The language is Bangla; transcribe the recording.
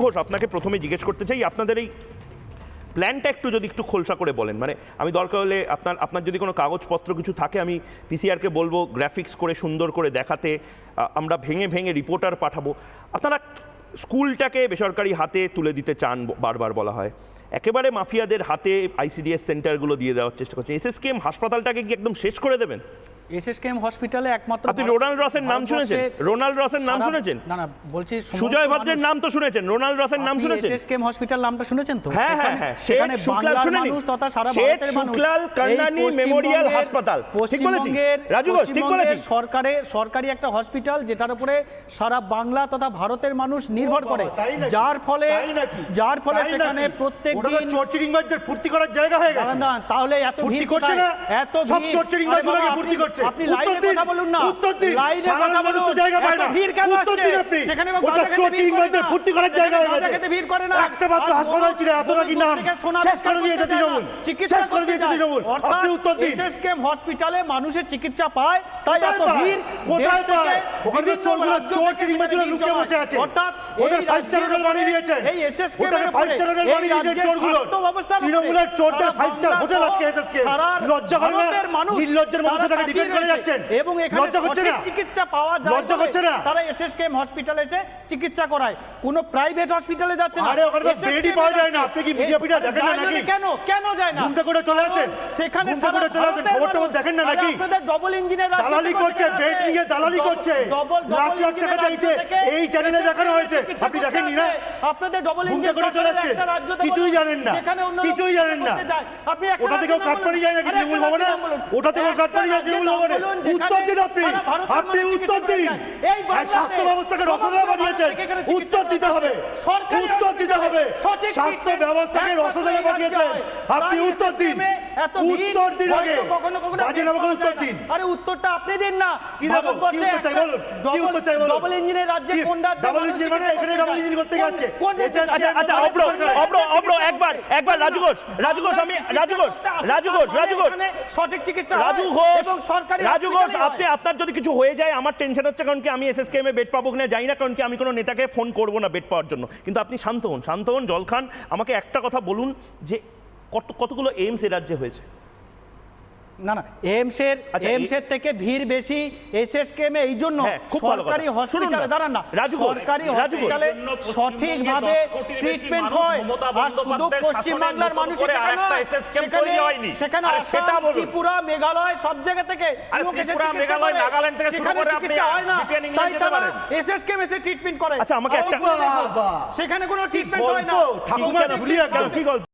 ঘোষ, আপনাকে প্রথমে জিজ্ঞেস করতে চাই, আপনাদের এই প্ল্যানটা একটু যদি একটু খোলসা করে বলেন। মানে আমি দরকার হলে আপনার আপনার যদি কোনো কাগজপত্র কিছু থাকে, আমি পিসিআরকে বলব গ্রাফিক্স করে, সুন্দর করে দেখাতে আমরা ভেঙে ভেঙে রিপোর্টার পাঠাবো। আপনারা স্কুলটাকে বেসরকারি হাতে তুলে দিতে চান বারবার বলা হয়। একেবারে মাফিয়াদের হাতে আইসিডিএস সেন্টারগুলো দিয়ে দেওয়ার চেষ্টা করছেন এসএসকেএম হাসপাতালটাকে কি একদম শেষ করে দেবেন? এসএসকেএম হসপিটালে একমাত্র আপনি রোনাল্ড রসের নাম শুনেছেন? রোনাল্ড রসের নাম শুনেছেন? না না বলছি সুজয় ভদ্রের নাম তো শুনেছেন? রোনাল্ড রসের নাম শুনেছেন? এসএসকেএম হসপিটাল নামটা শুনেছেন তো? হ্যাঁ হ্যাঁ হ্যাঁ। সেখানে শুক্লাল শুনেনি মানুষ তথা সারা ভারতের মানুষ শুক্লাল কল্যাণী মেমোরিয়াল হাসপাতাল। ঠিক বলেছি? রাজু ঘোষ ঠিক বলেছি? সরকারে সরকারি একটা হসপিটাল যেটার উপরে সারা বাংলা তথা ভারতের মানুষ নির্ভর করে। যার ফলে যার ফলে সেখানে প্রত্যেক দিন চোরচিরিংবাজদের ফুর্তি করার জায়গা হয়ে গেছে। দাঁড়ান, তাহলে এত ভিড় করছে না? এত সব ভিড়। ফুর্তি আপনি- করছে। আপনি লাইনে দিন, কথা বলুন না উত্তর দিন। লাইনে সাধারণ কথা মানুষ তো জায়গা পায় না। ভিড় কেন উত্তর দিন আপনি। সেখানে ওটা না। ফুর্তি করার জায়গা হয়ে গেছে। খেতে ভিড় করে না। একটা মাত্র হাসপাতাল ছিল, এত নাকি নাম। শেষ করে দিয়েছে। তৃণমূল। শেষ করে দিয়েছে তৃণমূল। আপনি উত্তর দিন। হসপিটালে মানুষের চিকিৎসা পায় তাই এত? ভিড় কোথায় পায়? ওখানে চোরগুলো- চোর চিরিংবাজগুলো লুকিয়ে বসে আছে। অর্থাৎ ওদের star রাজ্যের hotel বানিয়ে দিয়েছেন। এই five star hotel বানিয়ে দিয়েছে চোরগুলোর। তৃণমূলের চোরদের five star hotel আজকে লজ্জা করে না? নির্লজ্জের মতো করে যাচ্ছেন। এবং এখানে সঠিক চিকিৎসা পাওয়া যায় লজ্জা করছে না? তারা এসএসকেএম হসপিটালে এসে চিকিৎসা করায় কোনো প্রাইভেট হসপিটালে যাচ্ছে আরে ওখানে তো বেডই পাওয়া যায় না। আপনি কি এ- ফিডিয়া দেখেন না নাকি? কেন কেন যায় না ঘুম থেকে উঠে চলে আসেন? সেখানে ঘুম থেকে সারা উঠে চলে আসেন? খবর টবর দেখেন না নাকি? আপনাদের ডবল ইঞ্জিনের দালালি করছে, বেড নিয়ে দালালি করছে। লাখ লাখ টাকা চাইছে। এই চ্যানেলে দেখানো হয়েছে। আপনি দেখেননি না? আপনাদের ডবল ইঞ্জিন থেকে উঠে চলে আসছেন। কিছুই জানেন না। কিছুই জানেন না। আপনি ওটা থেকেও কাটপানি বলুন। যায় নাকি তৃণমূল ভবনে? ওটা থেকেও কাটপানি যায় তৃণমূল বলুন উত্তর দিন আপনি। আপনি উত্তর দিন। এই স্বাস্থ্য ব্যবস্থাকে সমগ্র পাঠিয়েছেন বানিয়েছেন। উত্তর দিতে হবে। উত্তর দিতে হবে। স্বাস্থ্য ব্যবস্থাকে রসদা পাঠিয়েছেন। আপনি উত্তর দিন। এত ভিড়, উত্তর দিন আগে। কখনো কখনো বাজে ভিড় নামকে উত্তর দিন। আরে উত্তরটা আপনি দিন না কি দেবো? কি উত্তর চাই একটা বলুন? কি উত্তর চাই বলুন? double ইঞ্জিনের রাজ্যে কি? কোন রাজ্যে double ইঞ্জিন মানে এখানে ইঞ্জিন করতে আচ্ছা আচ্ছা ভারত অব্র অব্র অব্র একবার একবার রাজু ঘোষ রাজু ঘোষ আমি রাজু ঘোষ রাজু ঘোষ রাজু ঘোষ সঠিক চিকিৎসা রাজু ঘোষ এবং সরকারি রাজু ঘোষ আপনি আপনার যদি কিছু হয়ে যায় আমার টেনশন হচ্ছে কারণ কি আমি এস এসএসকেএম এ বেড পাবো কিনা জানি না কারণ কি আমি কোনো নেতাকে ফোন করব না বেড পাওয়ার জন্য কিন্তু আপনি শান্ত হন শান্ত হন জল খান আমাকে একটা কথা বলুন যে কত কতগুলো এইমস এ রাজ্যে হয়েছে? না না এমসের আচ্ছা, এমসের থেকে ভিড় বেশি এসএসকেএম এই জন্য হ্যাঁ, খুব সরকারি হসপিটালে দাঁড়ান না। রাজু সরকারি হসপিটালে এই সঠিকভাবে ট্রিটমেন্ট হয়। আর শুধু মানুষ সেখানে সেখানে তৈরি হয়নি। সেখানে আরে সেটা আসাম বলুন। ত্রিপুরা মেঘালয় সব জায়গা থেকে মেঘালয়, নাগাল্যান্ড থেকে শুরু সেখানে করে আপনি চিকিৎসা হয় না। তাই তারা। এসএসকেএম এসে ট্রিটমেন্ট করে। আচ্ছা আমাকে একটা সেখানে কোনো ট্রিটমেন্ট হয় না। ঠাকুমা? ঝুলিয়ে। কি গল্প?